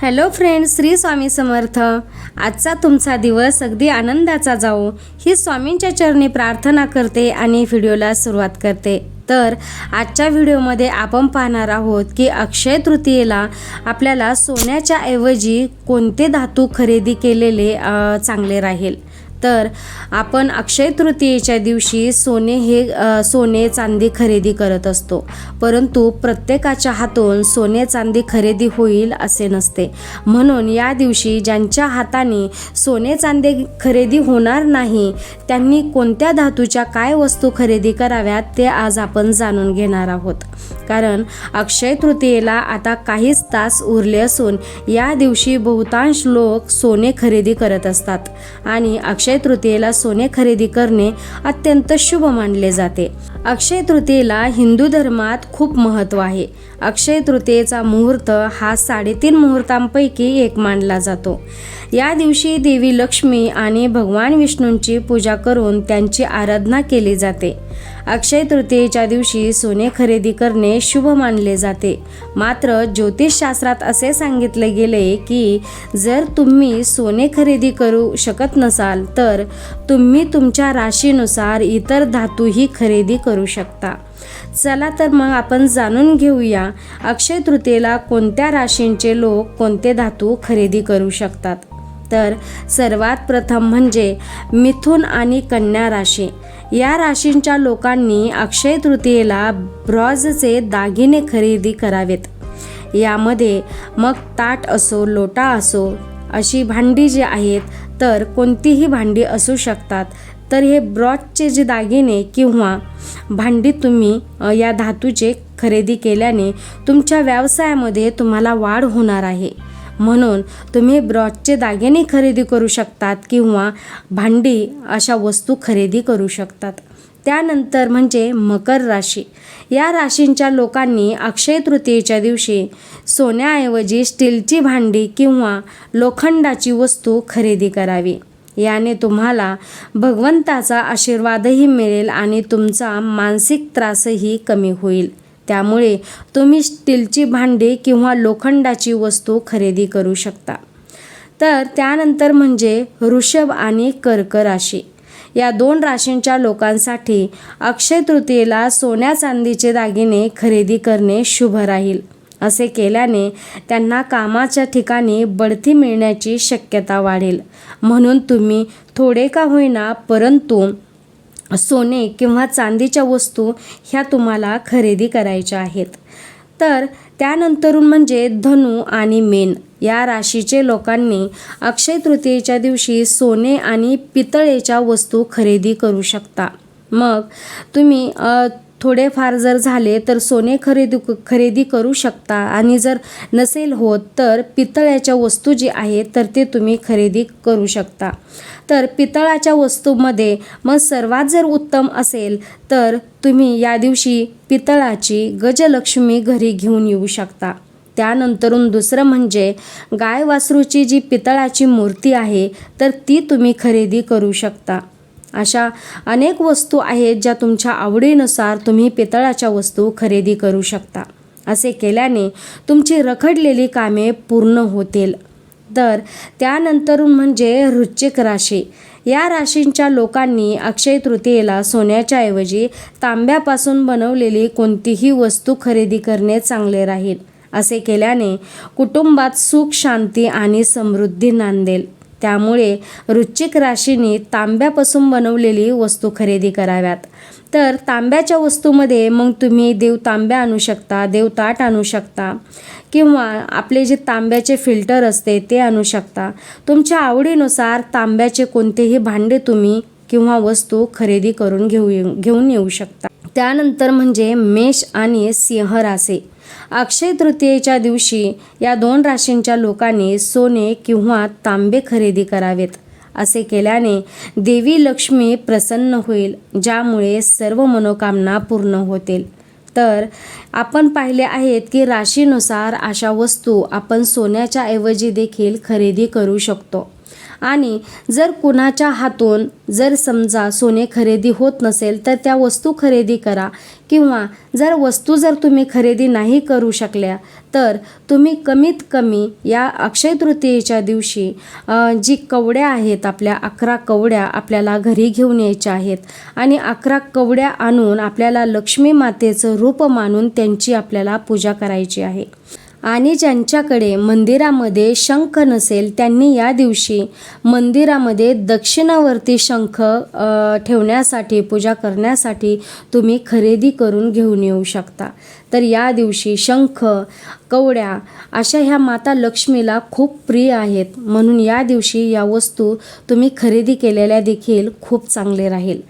Hello friends Shri Swami Samarth. आजचा तुमचा दिवस अगदी आनंदाचा जाओ ही स्वामींच्या चरणी प्रार्थना करते आणि व्हिडिओला सुरुवात करते. तर आजच्या व्हिडिओमध्ये आपण पाहणार आहोत की अक्षय तृतीयेला आपल्याला सोन्याच्या ऐवजी कोणते धातू खरेदी केलेले चांगले राहील? तर आपण अक्षय तृतीयेच्या दिवशी सोने हे सोने चांदी खरेदी करत असतो. परंतु प्रत्येकाच्या हातून सोने चांदी खरेदी होईल असे नसते. म्हणून या दिवशी ज्यांच्या हाताने सोने चांदी खरेदी होणार नाही त्यांनी कोणत्या धातूच्या काय वस्तू खरेदी कराव्यात ते आज आपण जाणून घेणार आहोत. कारण अक्षय तृतीयेला आता काहीच तास उरले असून या दिवशी बहुतांश लोक सोने खरेदी करत असतात. आणि अक्षय अक्षय तृतीयेला सोने खरेदी करणे अत्यंत शुभ मानले जाते. अक्षय तृतीयेला हिंदू धर्मात खूप महत्त्व आहे. अक्षय तृतीयेचा मुहूर्त हा साडेतीन मुहूर्तांपैकी एक मानला जातो. या दिवशी देवी लक्ष्मी आणि भगवान विष्णूंची पूजा करून त्यांची आराधना केली जाते. अक्षय तृतीयेच्या दिवशी सोने खरेदी करणे शुभ मानले जाते. मात्र ज्योतिषशास्त्रात असे सांगितले गेले की जर तुम्ही सोने खरेदी करू शकत नसाल तर तुम्ही तुमच्या राशीनुसार इतर धातूही खरेदी करू शकता. चला तर मग आपण जाणून घेऊया अक्षय तृतीयेला कोणत्या राशींचे लोक कोणते धातू खरेदी करू शकतात? तर सर्वात प्रथम म्हणजे मिथुन आणि कन्या राशी. या राशींच्या लोकांनी अक्षय तृतीयेला ब्रॉझचे दागिने खरेदी करावेत. यामध्ये मग ताट असो लोटा असो अशी भांडी जी आहेत तर कोणतीही भांडी असू शकतात. तर हे ब्रॉजचे जे दागिने किंवा भांडी तुम्ही या धातूचे खरेदी केल्याने तुमच्या व्यवसायामध्ये तुम्हाला वाढ होणार आहे. म्हणून तुम्ही ब्रॉडचे दागिने खरेदी करू शकतात किंवा भांडी अशा वस्तू खरेदी करू शकतात. त्यानंतर म्हणजे मकर राशी. या राशींच्या लोकांनी अक्षय तृतीयेच्या दिवशी सोन्याऐवजी स्टीलची भांडी किंवा लोखंडाची वस्तू खरेदी करावी. याने तुम्हाला भगवंताचा आशीर्वादही मिळेल आणि तुमचा मानसिक त्रासही कमी होईल. त्यामुळे तुम्ही स्टीलची भांडी किंवा लोखंडाची वस्तू खरेदी करू शकता. तर त्यानंतर म्हणजे वृषभ आणि कर्क राशी. या दोन राशींच्या लोकांसाठी अक्षय तृतीयेला सोन्या चांदीचे दागिने खरेदी करणे शुभ राहील असे केल्याने त्यांना कामाच्या ठिकाणी बढती मिळण्याची शक्यता वाढेल. म्हणून तुम्ही थोडे का होईना परंतु सोने किंवा चांदीच्या वस्तू ह्या तुम्हाला खरेदी करायच्या आहेत. तर त्यानंतरून म्हणजे धनु आणि मेन या राशीचे लोकांनी अक्षय तृतीयेच्या दिवशी सोने आणि पितळेच्या वस्तू खरेदी करू शकता. मग तुम्ही थोडेफार जर झाले तर सोने खरेदी खरेदी करू शकता. आणि जर नसेल होत तर पितळ्याच्या वस्तू जी आहेत तर ते तुम्ही खरेदी करू शकता. तर पितळाच्या वस्तूमध्ये मग सर्वात जर उत्तम असेल तर तुम्ही या दिवशी पितळाची गजलक्ष्मी घरी घेऊन येऊ शकता. त्यानंतरून दुसरं म्हणजे गाय वासरूची जी पितळाची मूर्ती आहे तर ती तुम्ही खरेदी करू शकता. अशा अनेक वस्तू आहेत ज्या तुमच्या आवडीनुसार तुम्ही पितळाच्या वस्तू खरेदी करू शकता. असे केल्याने तुमची रखडलेली कामे पूर्ण होतील. तर त्यानंतर म्हणजे वृश्चिक राशी. या राशींच्या लोकांनी अक्षय तृतीयेला सोन्याच्या ऐवजी तांब्यापासून बनवलेली कोणतीही वस्तू खरेदी करणे चांगले राहील. असे केल्याने कुटुंबात सुख शांती आणि समृद्धी नांदेल. त्यामुळे वृश्चिक राशीने तांब्यापासून बनवलेली वस्तू खरेदी कराव्यात. तर तांब्याच्या वस्तूमध्ये मग तुम्ही देव तांब्या आणू शकता देवताट आणू शकता किंवा आपले जे तांब्याचे फिल्टर असते ते आणू शकता. तुमच्या आवडीनुसार तांब्याचे कोणतेही भांडे तुम्ही किंवा वस्तू खरेदी करून घेऊ घेऊन येऊ शकता. त्यानंतर म्हणजे मेष आणि सिंह राशी. अक्षय तृतीयेच्या दिवशी या दोन राशींच्या लोकांनी सोने किंवा तांबे खरेदी करावेत असे केल्याने देवी लक्ष्मी प्रसन्न होईल ज्यामुळे सर्व मनोकामना पूर्ण होतील. तर आपण पाहिले आहेत की राशीनुसार अशा वस्तू आपण सोन्याच्या ऐवजी देखील खरेदी करू शकतो. आणि जर कुणाच्या हातून जर समजा सोने खरेदी होत नसेल तर त्या वस्तू खरेदी करा. किंवा जर वस्तू जर तुम्ही खरेदी नाही करू शकल्या तर तुम्ही कमीत कमी या अक्षय तृतीयेच्या दिवशी जी कवड्या आहेत आपल्या अकरा कवड्या आपल्याला घरी घेऊन यायच्या आहेत. आणि अकरा कवड्या आणून आपल्याला लक्ष्मी मातेचं रूप मानून त्यांची आपल्याला पूजा करायची आहे. आणि ज्यांच्याकडे मंदिरामध्ये शंख नसेल त्यांनी या दिवशी मंदिरामध्ये दक्षिणावरती शंख ठेवण्यासाठी पूजा करण्यासाठी तुम्ही खरेदी करून घेऊन येऊ शकता. तर या दिवशी शंख कवड्या अशा ह्या माता लक्ष्मीला खूप प्रिय आहेत. म्हणून या दिवशी या वस्तू तुम्ही खरेदी केलेल्या देखील खूप चांगले राहील.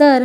तर